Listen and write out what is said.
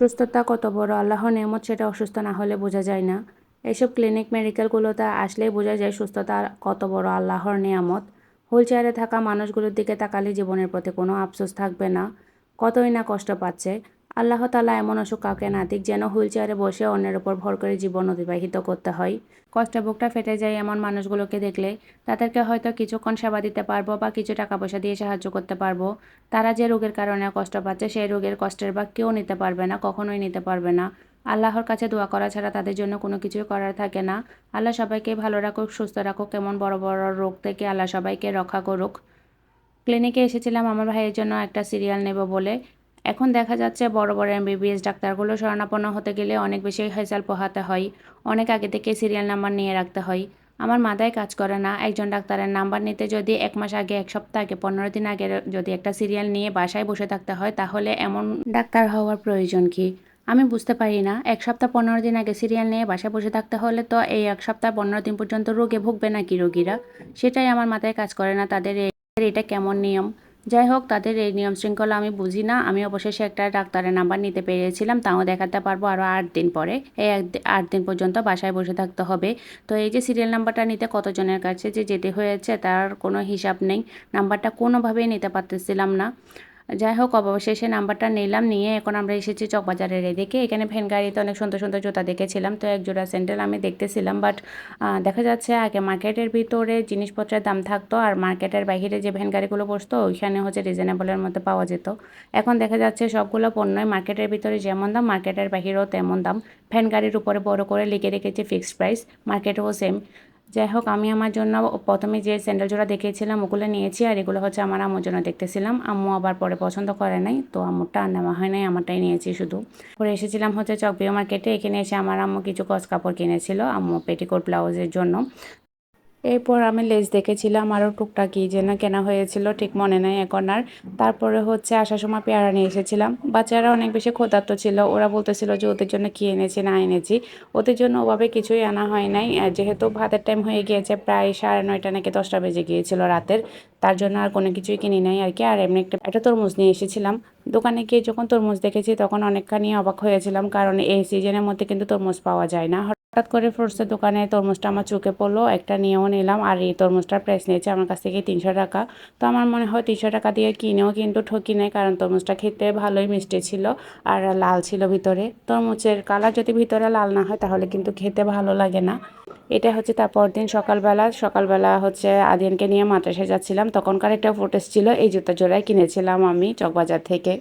সুস্থতা কত বড়? আল্লাহর নেমত সেটা অসুস্থ না হলে বোঝা যায় না। এইসব ক্লিনিক মেডিকেলগুলোতে আসলেই বোঝা যায় সুস্থতা কত বড়, আল্লাহর নিয়ামত। হুইল থাকা মানুষগুলোর দিকে তাকালে জীবনের প্রতি কোনো আফসোস থাকবে না। কতই না কষ্ট পাচ্ছে। আল্লাহ তালা এমন অসুখ কাউকে না দিক যেন হুইল চেয়ারে বসে অন্যের ওপর ভর করে জীবন অতিবাহিত করতে হয়। কষ্টে বুকটা ফেটে যায় এমন মানুষগুলোকে দেখলে তাদেরকে হয়তো কিছুক্ষণ সেবা দিতে পারব বা কিছু টাকা পয়সা দিয়ে সাহায্য করতে পারব। তারা যে রোগের কারণে কষ্ট পাচ্ছে সেই রোগের কষ্টের বা কেউ নিতে পারবে না, কখনোই নিতে পারবে না। আল্লাহর কাছে দোয়া করা ছাড়া তাদের জন্য কোনো কিছুই করার থাকে না। আল্লাহ সবাইকে ভালো রাখুক, সুস্থ রাখুক কেমন বড় বড় রোগ থেকে আল্লাহ সবাইকে রক্ষা করুক। ক্লিনিকে এসেছিলাম আমার ভাইয়ের জন্য একটা সিরিয়াল নেব বলে। এখন দেখা যাচ্ছে বড় বড় এমবিবিএস ডাক্তারগুলো শরণাপন্ন হতে গেলে অনেক বেশি হেসাল পোহাতে হয়। অনেক আগে থেকে সিরিয়াল নাম্বার নিয়ে রাখতে হয়। আমার মাথায় কাজ করে না, একজন ডাক্তারের নাম্বার নিতে যদি এক মাস আগে, এক সপ্তাহ আগে, পনেরো দিন আগে যদি একটা সিরিয়াল নিয়ে বাসায় বসে থাকতে হয়, তাহলে এমন ডাক্তার হওয়ার প্রয়োজন কি? আমি বুঝতে পারি না, এক সপ্তাহ পনেরো দিন আগে সিরিয়াল নিয়ে বাসায় বসে থাকতে হলে তো এই এক সপ্তাহ পনেরো দিন পর্যন্ত রোগে ভুগবে নাকি রোগীরা? সেটাই আমার মাথায় কাজ করে না, তাদের এটা কেমন নিয়ম? যাই হোক, তাদের এই নিয়ম শৃঙ্খলা আমি বুঝি না। আমি অবশেষে একটা ডাক্তারের নাম্বার নিতে পেরেছিলাম, তাও দেখাতে পারব আরও আট দিন পরে। এই আট দিন পর্যন্ত বাসায় বসে থাকতে হবে। তো এই যে সিরিয়াল নাম্বারটা নিতে কতজনের কাছে যে যেতে হয়েছে, তার কোনো হিসাব নেই। নাম্বারটা কোনোভাবেই নিতে পারতেছিলাম না। যাই হোক, অবশেষে নাম্বারটা নিলাম, নিয়ে এখন আমরা এসেছি চকবাজারের এদিকে। এখানে ভ্যান গাড়িতে অনেক সুন্দর সুন্দর জুতা দেখেছিলাম, তো এক জোড়া স্যান্ডেল আমি দেখতেছিলাম বাট দেখা যাচ্ছে আগে মার্কেটের ভিতরে জিনিসপত্রের দাম থাকতো আর মার্কেটের বাইরে যে ভ্যান গাড়িগুলো বসতো, ওইখানে হচ্ছে রিজনেবলের মধ্যে পাওয়া যেত। এখন দেখা যাচ্ছে সবগুলো পণ্যই মার্কেটের ভিতরে যেমন দাম, মার্কেটের বাহিরেও তেমন দাম। ভ্যান গাড়ির উপরে বড় করে লিখে রেখেছে ফিক্সড প্রাইস মার্কেটেও সেম যাই হোক, আমি আমার জন্য প্রথমে যে স্যান্ডেল জোড়া দেখেছিলাম ওগুলো নিয়েছি আর এগুলো হচ্ছে আমার আম্মুর জন্য দেখতেছিলাম। আম্মু আবার পরে পছন্দ করে নাই, তো আম্মুরটা আর নেওয়া হয় নাই, আমারটাই নিয়েছি শুধু। পরে এসেছিলাম হচ্ছে চকবিও মার্কেটে এখানে এসে আমার আম্মু কিছু কস কাপড় কিনেছিল, আম্মু পেটিকোট ব্লাউজের জন্য। এরপর আমি লেজ দেখেছিলাম আরও টুকটাক কী যেন কেনা হয়েছিল, ঠিক মনে নেই এখন আর। তারপরে হচ্ছে আসার সময় পেয়ারা নিয়ে এসেছিলাম। বাচ্চারা অনেক বেশি ক্ষুধার্ত ছিল, ওরা বলতেছিল যে ওদের জন্য কী এনেছি, না এনেছি। ওদের জন্য ওভাবে কিছুই আনা হয় নাই। যেহেতু ভাতের টাইম হয়ে গিয়েছে, প্রায় সাড়ে নয়টা নাকি দশটা বেজে গিয়েছিল রাতের। তার জন্য আর কোনো কিছুই কিনি নাই আর কি। আর এমনি একটা একটা তরমুজ নিয়ে এসেছিলাম। দোকানে গিয়ে যখন তরমুজ দেখেছি, তখন অনেকখানি অবাক হয়েছিলাম, কারণ এই সিজনের মধ্যে কিন্তু তরমুজ পাওয়া যায় না। হঠাৎ করে ফ্রুটসের দোকানে তরমুজটা আমার চোখে পড়ল, একটা নিয়েও নিলাম আর এই তরমুজটার প্রাইস নিয়েছে আমার কাছ থেকে তিনশো টাকা। তো আমার মনে হয় তিনশো টাকা দিয়ে কিনেও কিন্তু ঠকি নেই কারণ তরমুজটা খেতে ভালোই মিষ্টি ছিল আর লাল ছিল ভিতরে। তরমুজের কালার যদি ভিতরে লাল না হয় তাহলে কিন্তু খেতে ভালো লাগে না। এটা হচ্ছে তারপর দিন সকালবেলা সকালবেলা হচ্ছে আদিয়ানকে নিয়ে মাদ্রাসায় যাচ্ছিলাম। তখনকার একটা ফুটেজ ছিল এই জুতা জোড়াই কিনেছিলাম আমি চকবাজার থেকে।